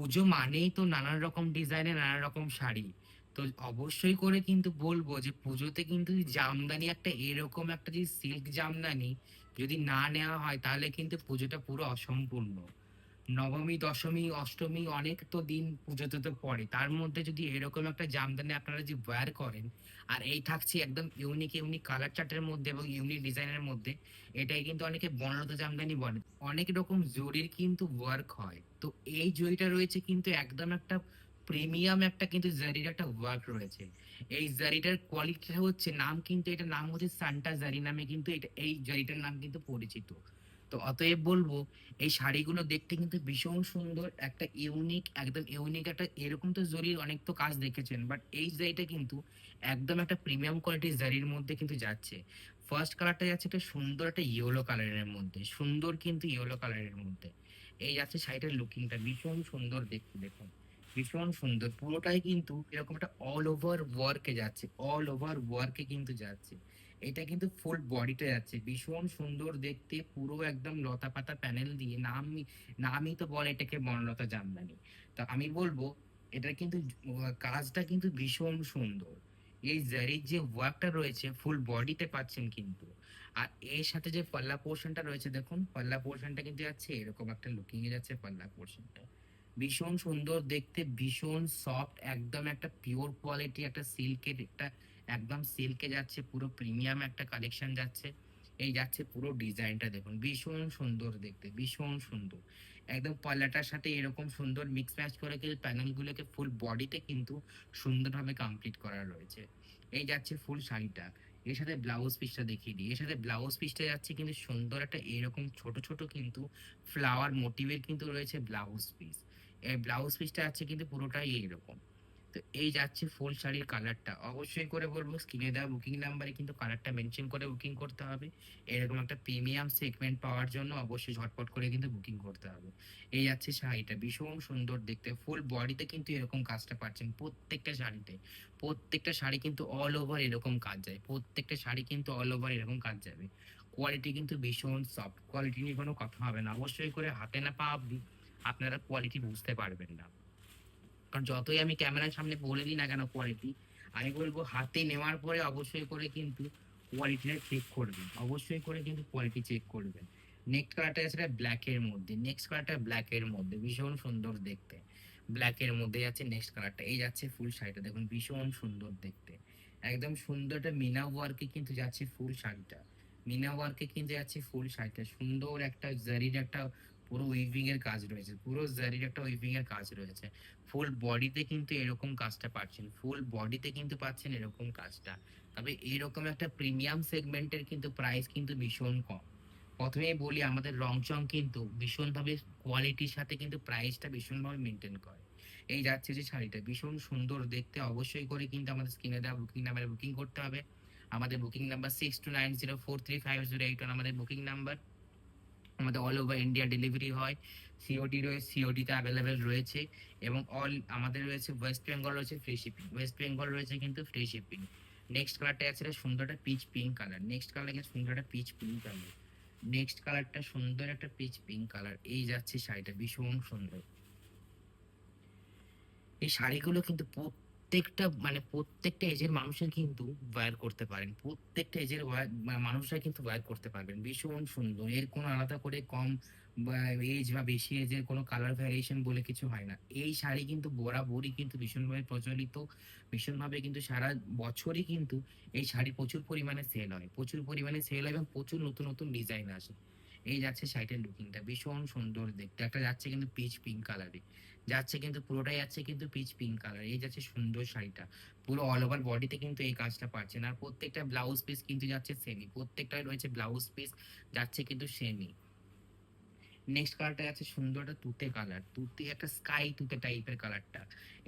পুজো মানেই তো নানান রকম ডিজাইনে নানা রকম শাড়ি। তো অবশ্যই করে কিন্তু বলব যে পুজোতে কিন্তু জামদানি একটা এরকম একটা যদি সিল্ক জামদানি যদি না নেওয়া হয় তাহলে কিন্তু পুজোটা পুরো অসম্পূর্ণ। নবমী, দশমী, অষ্টমী অনেক তো দিন পুজোতে তো পড়ে। তার মধ্যে যদি এরকম একটা জামদানি আপনারা যদি ওয়্যার করেন, আর এই থাকছে একদম ইউনিক ইউনিক কালার চার্টের মধ্যে এবং ইউনিক ডিজাইনের মধ্যে, এটাই কিন্তু অনেকে বনলতা জামদানি বলে। অনেক রকম জরির কিন্তু ওয়ার্ক হয়। তো এই জরিটা রয়েছে কিন্তু একদম একটা প্রিমিয়াম একটা কিন্তু জারির একটা ওয়ার্ক রয়েছে। এই জারিটার কোয়ালিটিটা হচ্ছে, নাম কিন্তু এটা নাম হচ্ছে সান্টা জারি নামে কিন্তু এটা, এই জারিটার নাম কিন্তু পরিচিত। তো অতএব বলব, এই শাড়িগুলো দেখতে কিন্তু ভীষণ সুন্দর, একটা ইউনিক একদম ইউনিক একটা, এরকম তো জরির অনেক তো কাজ দেখেছেন বাট এই জারিটা কিন্তু একদম একটা প্রিমিয়াম কোয়ালিটির জারির মধ্যে কিন্তু যাচ্ছে। ফার্স্ট কালারটা যাচ্ছে একটা সুন্দর একটা ইয়েলো কালারের মধ্যে, সুন্দর কিন্তু ইয়েলো কালারের মধ্যে। এই যাচ্ছে শাড়িটার লুকিংটা ভীষণ সুন্দর দেখতে, দেখুন। ভীষণ সুন্দর, পুরোটাই কিন্তু এরকম একটা অল ওভার ওয়ার্কে যাচ্ছে অল ওভার ওয়ার্কে কিন্তু যাচ্ছে। এটা কিন্তু ফুল বডিতে যাচ্ছে, ভীষণ সুন্দর দেখতে, পুরো একদম লতা পাতা প্যানেল দিয়ে নামই নামই তো বলে এটাকে বনলতা জামদানি। তো আমি বলব এটা কিন্তু কাজটা কিন্তু ভীষণ সুন্দর। এই জারির যে ওয়ার্কটা রয়েছে ফুল বডিতে পাচ্ছেন কিন্তু। আর এর সাথে যে পাল্লা পোর্শনটা রয়েছে, দেখুন, পাল্লা পোর্শনটা কিন্তু যাচ্ছে, এরকম একটা লুকিং এ যাচ্ছে পাল্লা পোর্শনটা ভীষণ সুন্দর, দেখতে ভীষণ সফট একদম একটা পিওর কোয়ালিটি একটা সিল্কের একটা, একদম সিল্কে যাচ্ছে, পুরো প্রিমিয়াম একটা কালেকশন যাচ্ছে। এই যাচ্ছে পুরো ডিজাইনটা দেখুন, ভীষণ সুন্দর দেখতে, ভীষণ সুন্দর। একদম পাল্লাটার সাথে এরকম সুন্দর মিক্স ম্যাচ করে কিন্তু প্যানেলগুলোকে ফুল বডিতে কিন্তু সুন্দরভাবে কমপ্লিট করা রয়েছে। এই যাচ্ছে ফুল শাড়িটা। এর সাথে ব্লাউজ পিসটা দেখিয়ে দিই। এর সাথে ব্লাউজ পিসটা যাচ্ছে কিন্তু সুন্দর একটা এরকম ছোট ছোট কিন্তু ফ্লাওয়ার মোটিভের কিন্তু রয়েছে ব্লাউজ পিস এই ব্লাউজ পিসটা আছে কিন্তু পুরোটাই এইরকম। তো এই যাচ্ছে ফুল শাড়ির কালারটা অবশ্যই করে বলব স্ক্রিনে দেওয়া বুকিং নাম্বারে কিন্তু কালারটা মেনশন করে বুকিং করতে হবে। এরকম একটা প্রিমিয়াম সেগমেন্ট পাওয়ার জন্য অবশ্যই ঝটপট করে কিন্তু বুকিং করতে হবে। এই যাচ্ছে শাড়িটা, ভীষণ সুন্দর দেখতে। ফুল বডিতে কিন্তু এরকম কাজটা পাচ্ছেন প্রত্যেকটা শাড়িতে। প্রত্যেকটা শাড়ি কিন্তু অল ওভার এরকম কাজ যায়। প্রত্যেকটা শাড়ি কিন্তু অল ওভার এরকম কাজ যাবে। কোয়ালিটি কিন্তু ভীষণ সফট কোয়ালিটি নিয়ে কোনো কথা হবে না। অবশ্যই করে হাতে না পা আপনারা কোয়ালিটি বুঝতে পারবেন না। কারণ যতই আমি ক্যামেরার সামনে বলে দিই না কেন কোয়ালিটি আমি বলব হাতে নেওয়ার পরে অবশ্যই করে কিন্তু কোয়ালিটিটা চেক করবেন। অবশ্যই করে কিন্তু কোয়ালিটি চেক করবেন। নেক্সট কালারটা আছে ব্ল্যাকের মধ্যে। নেক্সট কালারটা ব্ল্যাকের মধ্যে। ভীষণ সুন্দর দেখতে। ব্ল্যাকের মধ্যে যাচ্ছে নেক্সট কালারটা এই যাচ্ছে ফুল শাড়িটা। দেখুন, ভীষণ সুন্দর দেখতে। একদম সুন্দর একটা মিনা ওয়ার্কে কিন্তু যাচ্ছে ফুল শাড়িটা। মিনা ওয়ার্কে কিন্তু যাচ্ছে ফুল শাড়িটা। সুন্দর একটা জারির একটা পুরো উইভিং এর কাজ রয়েছে, পুরো জারির একটা উইভিং এর কাজ রয়েছে। ফুল বডিতে কিন্তু এরকম কাজটা পাচ্ছেন ফুল বডিতে কিন্তু পাচ্ছেন এরকম কাজটা। তবে এরকম একটা প্রিমিয়াম সেগমেন্টের কিন্তু প্রাইস কিন্তু ভীষণ কম। প্রথমেই বলি, আমাদের রংচং কিন্তু ভীষণভাবে কোয়ালিটির সাথে কিন্তু প্রাইসটা ভীষণভাবে মেনটেন করে। এই যাচ্ছে যে শাড়িটা, ভীষণ সুন্দর দেখতে। অবশ্যই করে কিন্তু আমাদের স্ক্রিনে দেওয়া বুকিং নাম্বারে বুকিং করতে হবে। আমাদের booking number six two nine zero four three five zero eight আমাদের বুকিং নাম্বার আমাদের অল ওভার ইন্ডিয়া ডেলিভারি হয়। সিওডি রয়েছে সিওডিতে অ্যাভেলেবেল রয়েছে এবং অল আমাদের রয়েছে ওয়েস্ট বেঙ্গল রয়েছে ফ্রি শিপিং ওয়েস্ট বেঙ্গল রয়েছে কিন্তু ফ্রি শিপিং নেক্সট কালারটা আছে সুন্দর একটা peach pink colour next colour আছে সুন্দর একটা পিচ পিঙ্ক কালার নেক্সট কালারটা সুন্দর একটা পিচ পিঙ্ক কালার এই যাচ্ছে শাড়িটা, ভীষণ সুন্দর। এই শাড়িগুলো কিন্তু প্রত্যেকটা মানে প্রত্যেকটা এজের মানুষের কিন্তু ওয়্যার করতে পারেন। প্রত্যেকটা এজের মানুষরা কিন্তু ওয়্যার করতে পারবেন। ভীষণ সুন্দর। এর কোনো আলাদা করে কম এজ বা বেশি এজের কোনো কালার ভ্যারিয়েশন বলে কিছু হয় না। এই শাড়ি কিন্তু বরাবরই কিন্তু ভীষণভাবে প্রচলিত। ভীষণভাবে কিন্তু সারা বছরই কিন্তু এই শাড়ি প্রচুর পরিমাণে সেল হয়। প্রচুর পরিমাণে সেল হয় এবং প্রচুর নতুন নতুন ডিজাইন আসে। এই যাচ্ছে শাড়িটার লুকিংটা ভীষণ সুন্দর দেখতে। একটা যাচ্ছে কিন্তু পিচ পিঙ্ক কালারে যাচ্ছে কিন্তু, পুরোটাই যাচ্ছে কিন্তু পিচ পিঙ্ক কালার এই যাচ্ছে সুন্দর শাড়িটা। পুরো অল ওভার বডিতে কিন্তু এই কাজটা পাচ্ছেন আর প্রত্যেকটা ব্লাউজ পিস কিন্তু যাচ্ছে সেমি প্রত্যেকটাই রয়েছে ব্লাউজ পিস যাচ্ছে কিন্তু সেমি নেক্সট কালারটা যাচ্ছে সুন্দর একটা তুতে কালার তুতে, একটা স্কাই তুতে টাইপের কালারটা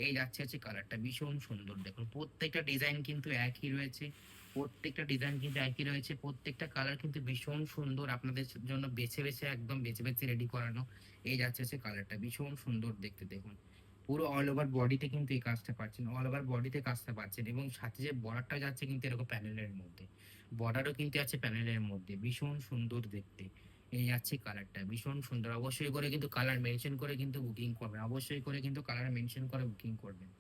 এই যাচ্ছে হচ্ছে কালারটা ভীষণ সুন্দর দেখুন। প্রত্যেকটা ডিজাইন কিন্তু একই রয়েছে। প্রত্যেকটা ডিজাইন কিন্তু একই রয়েছে। প্রত্যেকটা কালার কিন্তু ভীষণ সুন্দর আপনাদের জন্য বেছে বেছে একদম বেছে বেছে রেডি করানো এই যাচ্ছে হচ্ছে কালারটা ভীষণ সুন্দর দেখতে দেখুন। পুরো অল ওভার বডিতে কিন্তু এই কাজটা পাচ্ছেন অল ওভার বডিতে কাজটা পাচ্ছেন এবং সাথে যে বর্ডারটা যাচ্ছে কিন্তু এরকম প্যানেলের মধ্যে। বর্ডারও কিন্তু আছে প্যানেলের মধ্যে। ভীষণ সুন্দর দেখতে। এই যাচ্ছে কালারটা ভীষণ সুন্দর। অবশ্যই করে কিন্তু কালার মেনশন করে কিন্তু বুকিং করবেন। অবশ্যই করে কিন্তু কালার মেনশন করে বুকিং করবেন।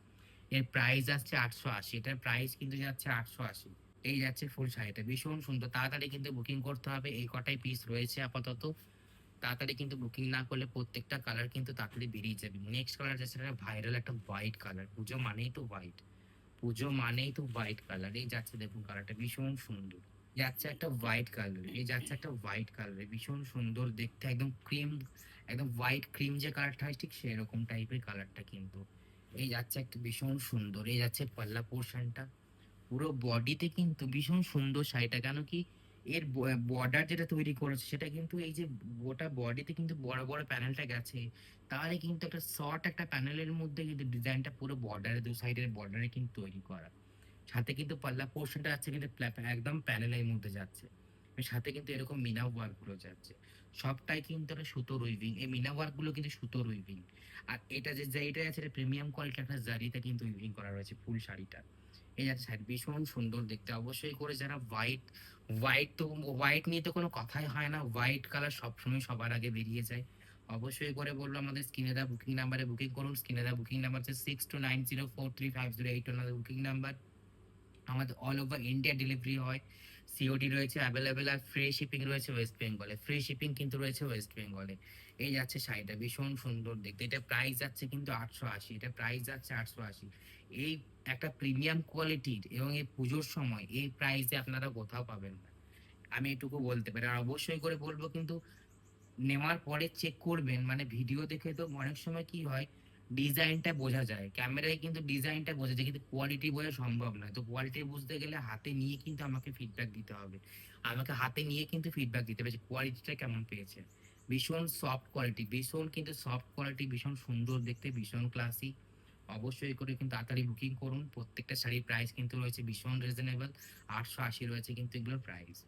এর প্রাইস আসছে আটশো আশি। এটার প্রাইস কিন্তু যাচ্ছে আটশো আশি। এই যাচ্ছে ফুল শাড়িটা। ভীষণ সুন্দর। তাড়াতাড়ি কিন্তু বুকিং করতে হবে। এই কটাই পিস রয়েছে আপাতত। তাড়াতাড়ি কিন্তু বুকিং না করলে প্রত্যেকটা কালার কিন্তু তাড়াতাড়ি বেরিয়ে যাবে। নেক্সট কালার যাচ্ছে একটা ভাইরাল একটা হোয়াইট কালার পুজো মানেই তো হোয়াইট পুজো মানেই তো হোয়াইট কালার এই যাচ্ছে দেখুন কালারটা ভীষণ সুন্দর। যাচ্ছে একটা হোয়াইট কালার এই যাচ্ছে একটা হোয়াইট কালার ভীষণ সুন্দর দেখতে। একদম ক্রিম একদম হোয়াইট ক্রিম যে কালারটা হয়, ঠিক সেরকম টাইপের কালারটা কিন্তু। এই যাচ্ছে একটা ভীষণ সুন্দর। এই যাচ্ছে পাল্লা পোর্শনটা পুরো বডিতে কিন্তু ভীষণ সুন্দর শাড়িটা। কেন কি এর বর্ডার যেটা তৈরি করেছে, সেটা কিন্তু এই যে গোটা বডিতে কিন্তু বড় বড় প্যানেলটা গেছে। তাহলে কিন্তু একটা শর্ট একটা প্যানেলের মধ্যে কিন্তু ডিজাইনটা পুরো বর্ডারে দু সাইডের বর্ডারে কিন্তু তৈরি করা। সাথে কিন্তু পাল্লা পোর্শনটা আছে কিন্তু একদম প্যানেলের মধ্যে যাচ্ছে। সাথে কিন্তু এরকম মিনা ওয়ার্কগুলো যাচ্ছে। সবটাই কিন্তু একটা সুতোর উইভিং এই মিনা ওয়ার্কগুলো কিন্তু সুতোর উইভিং আর এটা যে যেটা আছে, এটা প্রিমিয়াম কোয়ালিটি একটা জারিতে কিন্তু উইভিং করা রয়েছে ফুল শাড়িটা। এই যাচ্ছে শাড়ি ভীষণ সুন্দর দেখতে। অবশ্যই করে যারা হোয়াইট হোয়াইট তো হোয়াইট নিয়ে তো কোনো কথাই হয় না। হোয়াইট কালার সবসময় সবার আগে বেরিয়ে যায়। অবশ্যই করে বলল আমাদের স্ক্রিনে দেওয়া বুকিং নাম্বারে বুকিং করুন। স্ক্রিনে দেওয়া বুকিং নাম্বার হচ্ছে six two nine zero four three five zero eight আমাদের বুকিং নাম্বার আমাদের অল ওভার ইন্ডিয়া ডেলিভারি হয়। সিওডি রয়েছে অ্যাভেলেবেল আর ফ্রি শিপিং রয়েছে ওয়েস্ট বেঙ্গলে ফ্রি শিপিং কিন্তু রয়েছে ওয়েস্ট বেঙ্গলে এই যাচ্ছে শাড়িটা, ভীষণ সুন্দর দেখতে। এটা প্রাইস যাচ্ছে কিন্তু আটশো আশি, এটা প্রাইস যাচ্ছে আটশো আশি। এই একটা প্রিমিয়াম কোয়ালিটির এবং এই পুজোর সময় এই প্রাইসে আপনারা কোথাও পাবেন না। আমি এটুকু বলতে পারি। আর অবশ্যই করে বলব কিন্তু নেওয়ার পরে চেক করবেন। মানে ভিডিও দেখে তো অনেক সময় কি হয় ডিজাইনটা বোঝা যায়। ক্যামেরায় কিন্তু ডিজাইনটা বোঝা যায়, কিন্তু কোয়ালিটি বোঝা সম্ভব নয়। তো কোয়ালিটি বুঝতে গেলে হাতে নিয়ে কিন্তু আমাকে ফিডব্যাক দিতে হবে। আমাকে হাতে নিয়ে কিন্তু ফিডব্যাক দিতে হবে যে কোয়ালিটিটা কেমন পেয়েছে। ভীষণ সফট কোয়ালিটি ভীষণ কিন্তু সফট কোয়ালিটি ভীষণ সুন্দর দেখতে, ভীষণ ক্লাসি অবশ্যই করে কিন্তু তাড়াতাড়ি বুকিং করুন। প্রত্যেকটা শাড়ির প্রাইস কিন্তু রয়েছে ভীষণ রিজনেবল আটশো আশি রয়েছে কিন্তু এগুলোর প্রাইস